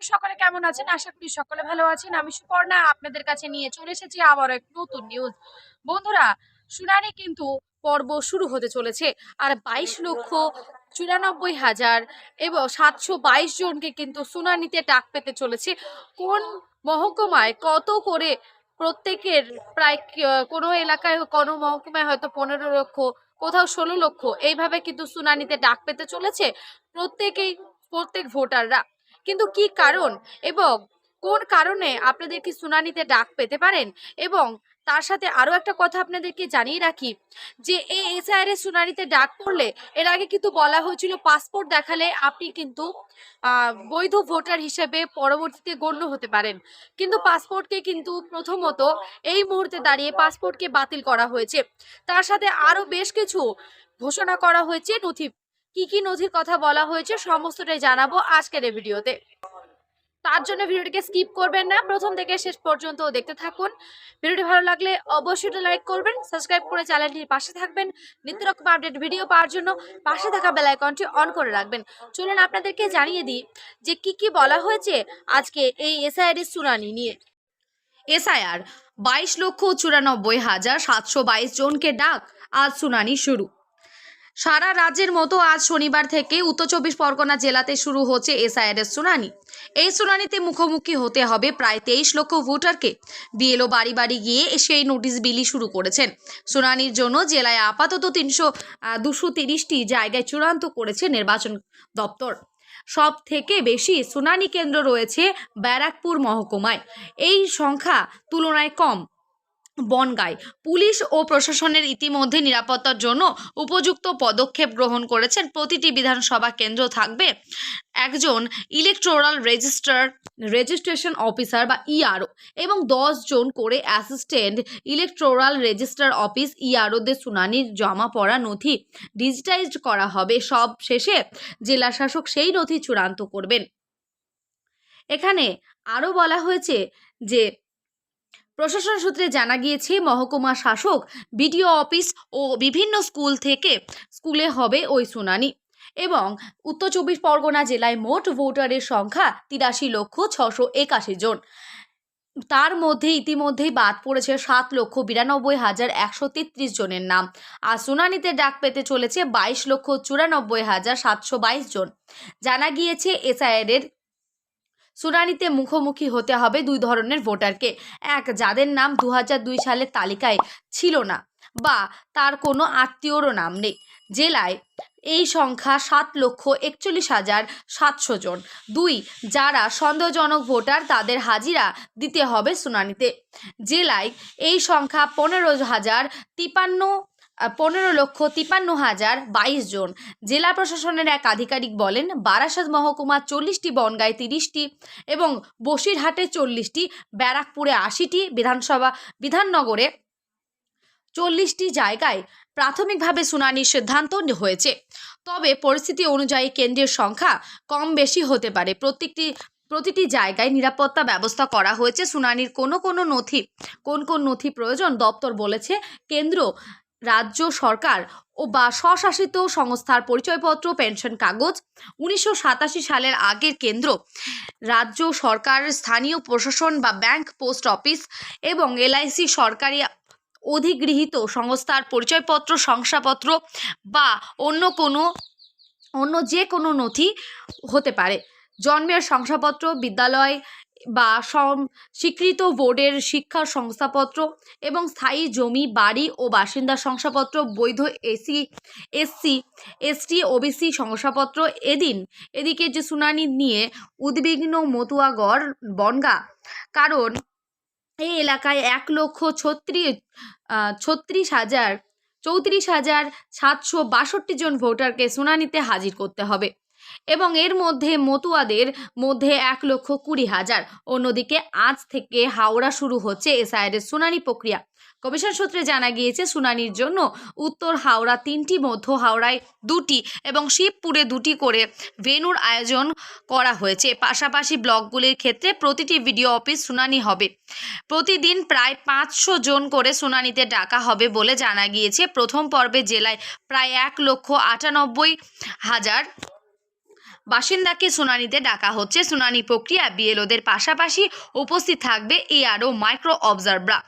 সকলে কেমন আছেন? আশা করি সকলে ভালো আছেন। আমি সুপর্ণা আপনাদের কাছে নিয়ে চলে এসেছি আবার এক নতুন নিউজ বন্ধুরা শুনানি কিন্তু পর্ব শুরু হতে চলেছে আর বাইশ লক্ষ চুরানব্বই হাজার এবং সাতশো বাইশ জনকে কিন্তু শুনানিতে ডাক পেতে চলেছে। কোন মহকুমায় কত করে প্রত্যেকের প্রায় কোনো এলাকায় কোনো মহকুমায় হয়তো পনেরো লক্ষ, কোথাও ষোলো লক্ষ, এইভাবে কিন্তু শুনানিতে ডাক পেতে চলেছে প্রত্যেকেই, প্রত্যেক ভোটাররা। কিন্তু কি কারণ? এবং কোন কারণে আপনাদের কি শুনানিতে ডাক পেতে পারেন? এবং তার সাথে আরও একটা কথা আপনাদেরকে জানিয়ে রাখি, যে এই এসআইআর এর শুনানিতে ডাক পড়লে এর আগে কিন্তু বলা হয়েছিল পাসপোর্ট দেখালে আপনি কিন্তু বৈধ ভোটার হিসেবে পরবর্তীতে গণ্য হতে পারেন। কিন্তু পাসপোর্টকে কিন্তু প্রথমত এই মুহূর্তে দাঁড়িয়ে পাসপোর্টকে বাতিল করা হয়েছে। তার সাথে আরও বেশ কিছু ঘোষণা করা হয়েছে নথি কি কি নথির কথা বলা হয়েছে সমস্তটাই জানাব আজকের এই ভিডিওতে। তার জন্য ভিডিওটিকে স্কিপ করবেন না, প্রথম থেকে শেষ পর্যন্ত দেখতে থাকুন। ভিডিওটি ভালো লাগলে অবশ্যই লাইক করবেন, সাবস্ক্রাইব করে চ্যানেলটির পাশে থাকবেন। নিত্য রকম আপডেট ভিডিও পাওয়ার জন্য পাশে থাকা বেল আইকনটি অন করে রাখবেন। চলুন আপনাদেরকে জানিয়ে দিই যে কি কি বলা হয়েছে আজকে এই এসআইআর শুনানি নিয়ে। এসআইআর, বাইশ লক্ষ চুরানব্বই হাজার সাতশো বাইশ জনকে ডাক, আজ শুনানি শুরু। সারা রাজ্যের মতো আজ শনিবার থেকে উত্তর চব্বিশ পরগনা জেলাতে শুরু হচ্ছে এসআইআর এর শুনানি। এই শুনানিতে মুখোমুখি হতে হবে প্রায় তেইশ লক্ষ ভোটারকে। বিএলও বাড়ি বাড়ি গিয়ে সেই নোটিশ বিলি শুরু করেছেন। শুনানির জন্য জেলায় আপাতত তিনশো দুশো তিরিশটি জায়গায় চূড়ান্ত করেছে নির্বাচন দপ্তর। সব থেকে বেশি শুনানি কেন্দ্র রয়েছে ব্যারাকপুর মহকুমায়। এই সংখ্যা তুলনায় কম। বনগায় পুলিশ ও প্রশাসনের ইতিমধ্যে নিরাপত্তার জন্য উপযুক্ত পদক্ষেপ গ্রহণ করেছেন। প্রতিটি বিধানসভা কেন্দ্র থাকবে একজন ইলেকট্রাল রেজিস্টার রেজিস্ট্রেশন অফিসার বা ইআরও এবং দশ জন করে অ্যাসিস্ট্যান্ট ইলেকট্রাল রেজিস্টার অফিস ইআরওদের শুনানির জমা পড়া নথি ডিজিটাইজড করা হবে। সব শেষে জেলা শাসক সেই নথি চূড়ান্ত করবেন। এখানে আরও বলা হয়েছে যে প্রশাসন সূত্রে জানা গিয়েছে, মহকুমা শাসক, বিডিও অফিস ও বিভিন্ন স্কুল থেকে স্কুলে হবে ওই শুনানি এবং উত্তর চব্বিশ পরগনা জেলায় মোট ভোটারের সংখ্যা তিরাশি লক্ষ ছশো একাশি জন। তার মধ্যে ইতিমধ্যেই বাদ পড়েছে সাত লক্ষ বিরানব্বই হাজার একশো তেত্রিশ জনের নাম। আর শুনানিতে ডাক পেতে চলেছে বাইশ লক্ষ চুরানব্বই হাজার সাতশো বাইশ জন। জানা গিয়েছে, এসআইআর এর শুনানিতে মুখোমুখি হতে হবে দুই ধরনের ভোটারকে। এক, যাদের নাম দু সালের তালিকায় ছিল না বা তার কোনো আত্মীয়রও নাম নেই। জেলায় এই সংখ্যা সাত লক্ষ একচল্লিশ হাজার সাতশো জন। দুই, যারা সন্দেহজনক ভোটার তাদের হাজিরা দিতে হবে শুনানিতে। জেলায় এই সংখ্যা পনেরো হাজার তিপান্ন পনেরো লক্ষ তিপান্ন হাজার বাইশ জন। জেলা প্রশাসনের এক আধিকারিক বলেন, বারাসাত মহকুমা চল্লিশটি, বনগায় তিরিশটি এবং বসিরহাটে চল্লিশটি, ব্যারাকপুরে আশিটি, বিধানসভা, বিধাননগরে চল্লিশটি জায়গায় প্রাথমিকভাবে শুনানির সিদ্ধান্ত হয়েছে। তবে পরিস্থিতি অনুযায়ী কেন্দ্রের সংখ্যা কম বেশি হতে পারে। প্রত্যেকটি, প্রতিটি জায়গায় নিরাপত্তা ব্যবস্থা করা হয়েছে। শুনানির কোনো কোনো নথি, কোন কোন নথি প্রয়োজন দপ্তর বলেছে। কেন্দ্র রাজ্য সরকার ও বা স্বশাসিত সংস্থার পরিচয়পত্র, পেনশন কাগজ, উনিশশো সাতাশি সালের আগের কেন্দ্র, রাজ্য সরকার, স্থানীয় প্রশাসন বা ব্যাংক, পোস্ট অফিস এবং এলআইসি সরকারি অধিগৃহীত সংস্থার পরিচয়পত্র, শংসাপত্র বা অন্য কোনো, অন্য যে কোনো নথি হতে পারে। জন্মের শংসাপত্র, বিদ্যালয় বা স্বীকৃত বোর্ডের শিক্ষা শংসাপত্র এবং স্থায়ী জমি, বাড়ি ও বাসিন্দা শংসাপত্র, বৈধ এসি, এসসি, এসটি, ওবিসি শংসাপত্র এদিন, এদিকে যে শুনানি নিয়ে উদ্বিগ্ন মতুয়াগড়, বনগা, কারণ এই এলাকায় এক লক্ষ ছত্রিশ ছত্রিশ হাজার, চৌত্রিশ হাজার সাতশো বাষট্টি জন ভোটারকে শুনানিতে হাজির করতে হবে। এবং এর মধ্যে মতুয়াদের মধ্যে এক লক্ষ কুড়ি হাজার। অন্যদিকে আজ থেকে হাওড়া শুরু হচ্ছে এসআইআর শুনানি প্রক্রিয়া। কমিশন সূত্রে জানা গিয়েছে, শুনানির জন্য উত্তর হাওড়া তিনটি, মধ্য হাওড়ায় দুটি এবং শিবপুরে দুটি করে ভেনুর আয়োজন করা হয়েছে। পাশাপাশি ব্লকগুলির ক্ষেত্রে প্রতিটি ভিডিও অফিস শুনানি হবে। প্রতিদিন প্রায় পাঁচশো জন করে শুনানিতে ডাকা হবে বলে জানা গিয়েছে। প্রথম পর্বে জেলায় প্রায় এক লক্ষ আটানব্বই হাজার বাসিন্দাকে শুনানিতে ডাকা হচ্ছে। শুনানি প্রক্রিয়া বিএলওদের পাশাপাশি উপস্থিত থাকবে এআরও মাইক্রো অবজারভাররা